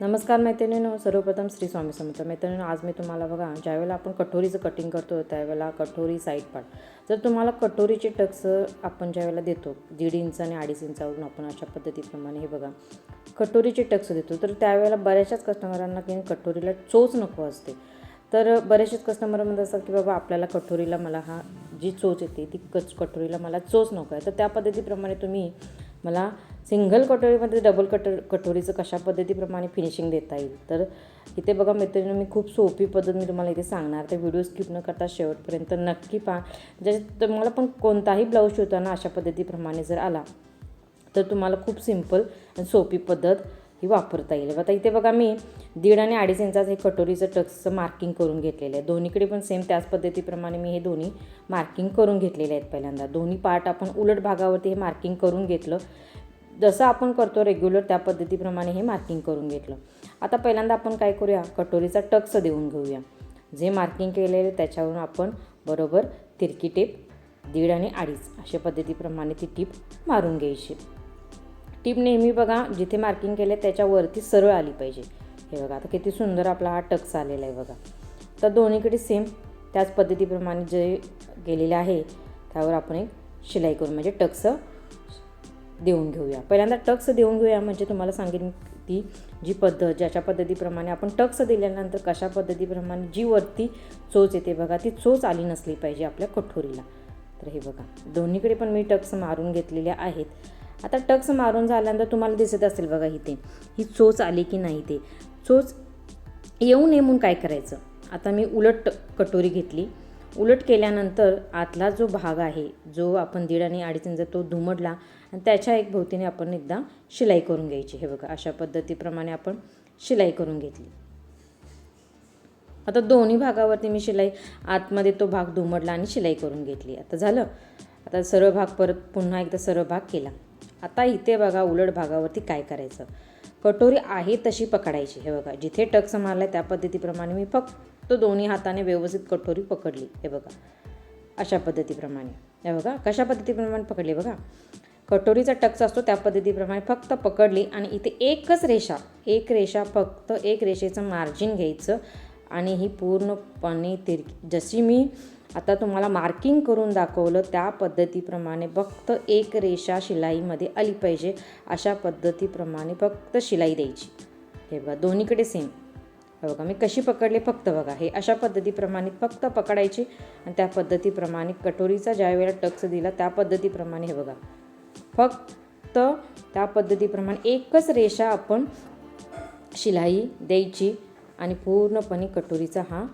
नमस्कार मैत्रिणीनो सर्वप्रथम श्री स्वामी समर्थ. मैत्रिणीनो आज मी तुम्हाला बघा ज्यावेळेला आपण कठोरीचं कटिंग करतो त्यावेळेला कठोरी साईड पार्ट जर तुम्हाला कटोरीचे टक्स आपण ज्यावेळेला देतो दीड इंच आणि अडीच इंचावरून आपण अशा पद्धतीप्रमाणे हे बघा कटोरीचे टक्स देतो तर त्यावेळेला बऱ्याचशाच कस्टमरांना की कटोरीला चोच नको असते. तर बरेचसेच कस्टमर म्हणत असतात की बाबा आपल्याला कठोरीला मला हा जी चोच येते ती कच कटोरीला मला चोच नको आहे. तर त्या पद्धतीप्रमाणे तुम्ही मला सिंगल कटोरीमध्ये डबल कटो कटोरीचं कशा पद्धतीप्रमाणे फिनिशिंग देता येईल? तर इथे बघा मित्रांनो मी खूप सोपी पद्धत मी तुम्हाला इथे सांगणार. तर व्हिडिओ स्किप न करता शेवटपर्यंत नक्की पहा. ज्याच्यात तुम्हाला पण कोणताही ब्लाऊज शिवताना अशा पद्धतीप्रमाणे जर आला तर तुम्हाला खूप सिंपल आणि सोपी पद्धत ही वापरता येईल. आता इथे बघा मी दीड आणि अडीच इंचाचं हे कटोरीचं टक्सचं मार्किंग करून घेतलेलं आहे. दोन्हीकडे पण सेम त्याच पद्धतीप्रमाणे मी हे दोन्ही मार्किंग करून घेतलेले आहेत पहिल्यांदा. दोन्ही पार्ट आपण उलट भागावरती हे मार्किंग करून घेतलं. जसं आपण करतो रेग्युलर त्या पद्धतीप्रमाणे हे मार्किंग करून घेतलं. आता पहिल्यांदा आपण काय करूया? कटोरीचा टक्स देऊन घेऊया. जे मार्किंग केलेले त्याच्यावरून आपण बरोबर तिरकी टेप दीड आणि अडीच अशा पद्धतीप्रमाणे ती टीप मारून घ्यायची. टीप नेहमी बघा जिथे मार्किंग केले त्याच्यावरती सरळ आली पाहिजे. हे बघा आता किती सुंदर आपला हा टक्स आलेला आहे बघा. तर दोन्हीकडे सेम त्याच पद्धतीप्रमाणे जे गेलेलं आहे त्यावर आपण एक शिलाई करून म्हणजे टक्स देऊन घेऊया. पहिल्यांदा टक्स देऊन घेऊया म्हणजे तुम्हाला सांगेन ती जी पद्धत ज्याच्या पद्धतीप्रमाणे आपण टक्स दिल्यानंतर कशा पद्धतीप्रमाणे जी वरती चोच येते बघा ती चोच आली नसली पाहिजे आपल्या कठोरीला. तर हे बघा दोन्हीकडे पण मी टक्स मारून घेतलेले आहेत. आता टक्स मारून झाल्यानंतर तुम्हाला दिसत असेल बघा इथे ही चोच आली की नाही ते. चोच येऊ नये म्हणून काय करायचं? आता मी उलट कटोरी घेतली. उलट केल्यानंतर आतला जो भाग आहे जो आपण दीड आणि अडीच इंच तो धुमडला आणि त्याच्या एक भोवतीने आपण एकदा शिलाई करून घ्यायची. हे बघा अशा पद्धतीप्रमाणे आपण शिलाई करून घेतली. आता दोन्ही भागावरती मी शिलाई आतमध्ये तो भाग दुमडला आणि शिलाई करून घेतली. आता झालं? आता सरळ भाग परत पुन्हा एकदा सरळ भाग केला. आता इथे बघा उलट भागावरती काय करायचं? कटोरी आहे तशी पकडायची. हे बघा जिथे टक्स मारला त्या पद्धतीप्रमाणे मी फक्त दोन्ही हाताने व्यवस्थित कटोरी पकडली. हे बघा अशा पद्धतीप्रमाणे. हे बघा कशा पद्धतीप्रमाणे पकडली? बघा कटोरीचा टक्स असतो त्या पद्धतीप्रमाणे फक्त पकडली आणि इथे एकच रेषा एक रेषा फक्त एक रेषेचं मार्जिन घ्यायचं आणि ही पूर्णपणे तिर जशी मी आता तुम्हाला मार्किंग करून दाखवलं त्या पद्धतीप्रमाणे फक्त एक रेषा शिलाईमध्ये आली पाहिजे. अशा पद्धतीप्रमाणे फक्त शिलाई द्यायची. हे बघा दोन्हीकडे सेम हे बघा मी कशी पकडले फक्त बघा. हे अशा पद्धतीप्रमाणे फक्त पकडायची आणि त्या पद्धतीप्रमाणे कटोरीचा ज्या वेळेला टक्स दिला त्या पद्धतीप्रमाणे हे बघा. फक्त त्या पद्धतीप्रमाणे एकच रेषा आपण शिलाई द्यायची आणि पूर्णपणे कटोरीचा हा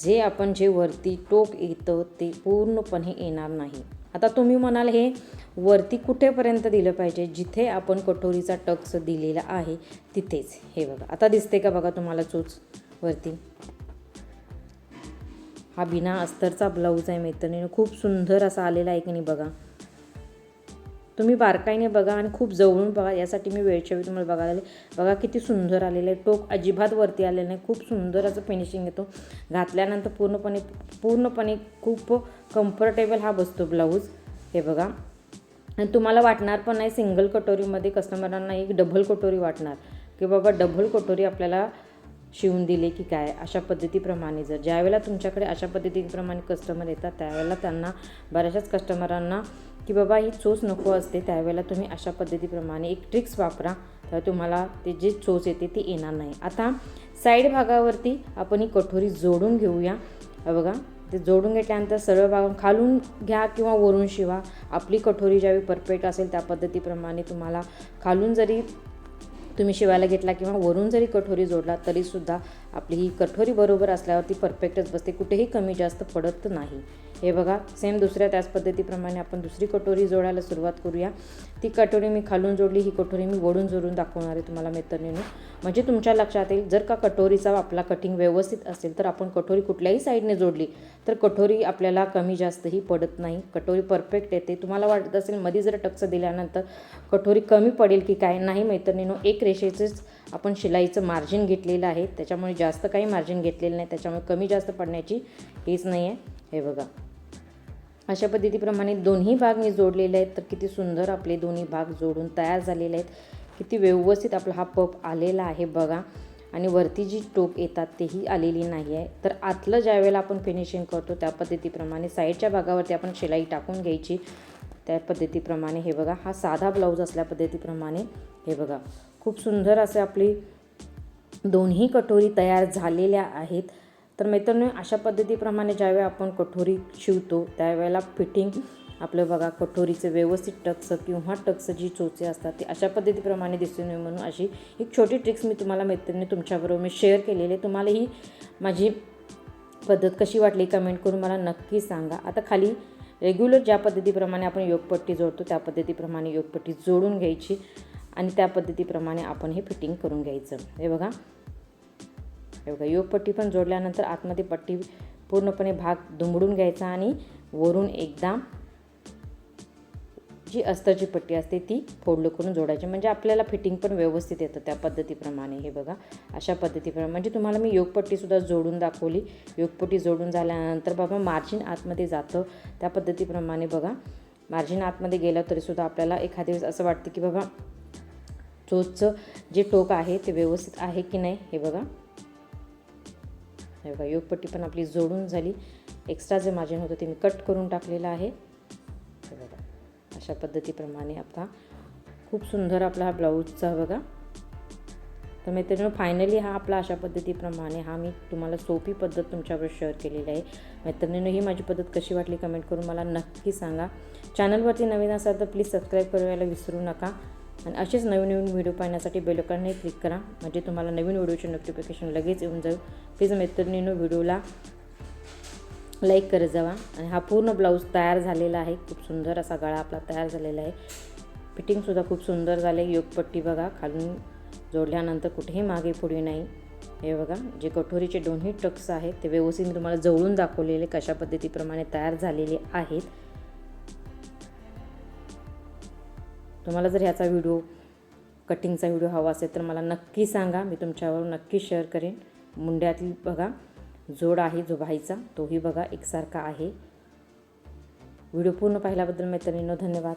जे आपण जे वरती टोक येतं ते पूर्णपणे येणार नाही. आता तुम्ही म्हणाल हे वरती कुठेपर्यंत दिलं पाहिजे? जिथे आपण कटोरीचा टक्स दिलेला आहे तिथेच. हे बघा. आता दिसते का बघा तुम्हाला चोच वरती? हा बिना अस्तरचा ब्लाऊज आहे मैत्रिणीनं. खूप सुंदर असा आलेला आहे की नाही बघा. तुम्ही बारकाईने बघा आणि खूप जवळून बघा. यासाठी मी वेळच्या वेळी तुम्हाला बघायला बघा किती सुंदर आलेलं आहे. टोक अजिबात वरती आलेलं नाही. खूप सुंदर असं फिनिशिंग येतो. घातल्यानंतर पूर्णपणे पूर्णपणे खूप कम्फर्टेबल हा बसतो ब्लाऊज हे बघा. आणि तुम्हाला वाटणार पण नाही सिंगल कटोरीमध्ये कस्टमरांना एक डबल कटोरी वाटणार. की बाबा डबल कटोरी आपल्याला शिवून दिले की काय? अशा पद्धतीप्रमाणे जर ज्यावेळेला तुमच्याकडे अशा पद्धतीप्रमाणे कस्टमर येतात त्यावेळेला त्यांना बऱ्याचशाच कस्टमरांना की बाबा ही चोच नको असते त्यावेळेला तुम्ही अशा पद्धतीप्रमाणे एक ट्रिक्स वापरा तर तुम्हाला ते जी चोच येते ती येणार नाही. आता साईड भागावरती आपण ही कठोरी जोडून घेऊया. बघा ते जोडून घेतल्यानंतर सरळ भाग खालून घ्या किंवा वरून शिवा. आपली कठोरी ज्यावेळी परफेक्ट असेल त्या पद्धतीप्रमाणे तुम्हाला खालून जरी तुम्ही शिवायला घेतला किंवा वरून जरी कठोरी जोडला तरीसुद्धा आपली ही कठोरी बरोबर असल्यावर ती परफेक्टच बसते कुठेही कमी जास्त पडत नाही. हे बघा सेम दुसऱ्या त्याच पद्धतीप्रमाणे आपण दुसरी कटोरी जोडायला सुरुवात करूया. ती कटोरी मी खालून जोडली ही कटोरी मी वडून जोडून दाखवणार आहे तुम्हाला मैत्रिणीनं म्हणजे तुमच्या लक्षात येईल जर का कटोरीचा आपला कटिंग व्यवस्थित असेल तर आपण कटोरी कुठल्याही साईडने जोडली तर कटोरी आपल्याला कमी जास्तही पडत नाही. कटोरी परफेक्ट येते. तुम्हाला वाटत असेल मध्ये जर टक्स दिल्यानंतर कटोरी कमी पडेल की काय? नाही मैत्रिणीनं एक रेषेचंच आपण शिलाईचं मार्जिन घेतलेलं आहे. त्याच्यामुळे जास्त काही मार्जिन घेतलेलं नाही त्याच्यामुळे कमी जास्त पडण्याची हेच नाही आहे हे बघा. अशा पद्धतीप्रमाणे दोन्ही भाग मी जोडलेले आहेत तर किती सुंदर आपले दोन्ही भाग जोडून तयार झालेले आहेत. किती व्यवस्थित आपला हा पप आलेला आहे बघा. आणि वरती जी टोक येतात तेही आलेली नाही आहे तर आतलं ज्या वेळेला आपण फिनिशिंग करतो त्या पद्धतीप्रमाणे साईडच्या भागावरती आपण शिलाई टाकून घ्यायची. त्या पद्धतीप्रमाणे हे बघा हा साधा ब्लाऊज असल्या पद्धतीप्रमाणे हे बघा. खूप सुंदर असे आपली दोन्ही कटोरी तयार झालेल्या आहेत. तर मैत्रिणी अशा पद्धतीप्रमाणे ज्यावेळी आपण कटोरी शिवतो त्यावेळेला फिटिंग आपलं बघा कटोरीचं व्यवस्थित टक्स किंवा टक्स जी चोचे असतात ते अशा पद्धतीप्रमाणे दिसून येऊ म्हणून अशी एक छोटी ट्रिक्स मी तुम्हाला मैत्रिणी तुमच्याबरोबर मी शेअर केलेली आहे. तुम्हाला ही माझी पद्धत कशी वाटली कमेंट करून मला नक्की सांगा. आता खाली रेग्युलर ज्या पद्धतीप्रमाणे आपण योगपट्टी जोडतो त्या पद्धतीप्रमाणे योगपट्टी जोडून घ्यायची. आणि त्या पद्धतीप्रमाणे आपण हे फिटिंग करून घ्यायचं. हे बघा. हे बघा योगपट्टी पण जोडल्यानंतर आतमध्ये पट्टी पूर्णपणे भाग दुमडून घ्यायचा आणि वरून एकदा जी अस्तरची पट्टी असते ती फोल्ड करून जोडायची. म्हणजे आपल्याला फिटिंग पण व्यवस्थित येतं त्या पद्धतीप्रमाणे. हे बघा अशा पद्धतीप्रमाणे. म्हणजे तुम्हाला मी योगपट्टीसुद्धा जोडून दाखवली. योगपट्टी जोडून झाल्यानंतर बाबा मार्जिन आतमध्ये जातं. त्या पद्धतीप्रमाणे बघा. मार्जिन आतमध्ये गेलं तरीसुद्धा आपल्याला एखाद्या वेळेस असं वाटतं की बाबा चोचचं जे टोक आहे ते व्यवस्थित आहे की नाही हे बघा. हे बघा योगपट्टी पण आपली जोडून झाली. एक्स्ट्रा जे मार्जिन होतं ते मी कट करून टाकलेलं आहे. हे बघा अशा पद्धतीप्रमाणे आता खूप सुंदर आपला हा ब्लाऊजचा बघा. तर मैत्रिणी फायनली हा आपला अशा पद्धतीप्रमाणे हा मी तुम्हाला सोपी पद्धत तुमच्यावर शेअर केलेली आहे. मैत्रिणीनं ही माझी पद्धत कशी वाटली कमेंट करून मला नक्की सांगा. चॅनलवरती नवीन असाल तर प्लीज सबस्क्राईब करायला विसरू नका. आणि असेच नवीन नवीन व्हिडिओ पाहण्यासाठी बेलोकांनी क्लिक करा. म्हणजे तुम्हाला नवीन व्हिडिओचे नोटिफिकेशन लगेच येऊन जाईल. प्लीज मैत्रिणीनं व्हिडिओला लाईक करत जावा. आणि हा पूर्ण ब्लाऊज तयार झालेला आहे. खूप सुंदर असा गळा आपला तयार झालेला आहे. फिटिंगसुद्धा खूप सुंदर झाले. योगपट्टी बघा खालून जोडल्यानंतर कुठेही मागे पुढे नाही. हे बघा जे कठोरीचे दोन्ही टक्स आहेत ते व्यवस्थित मी तुम्हाला जवळून दाखवलेले कशा पद्धतीप्रमाणे तयार झालेले आहेत. तुम्हाला जर ह्याचा व्हिडिओ कटिंगचा व्हिडिओ हवा असेल तर मला नक्की सांगा. मी तुमच्यावर नक्की शेअर करेन. मुंड्यातील बघा जोड आहे जो भाईचा तोही बघा एकसारखा आहे. व्हिडिओ पूर्ण पाहिल्याबद्दल मैत्रिणींनो धन्यवाद.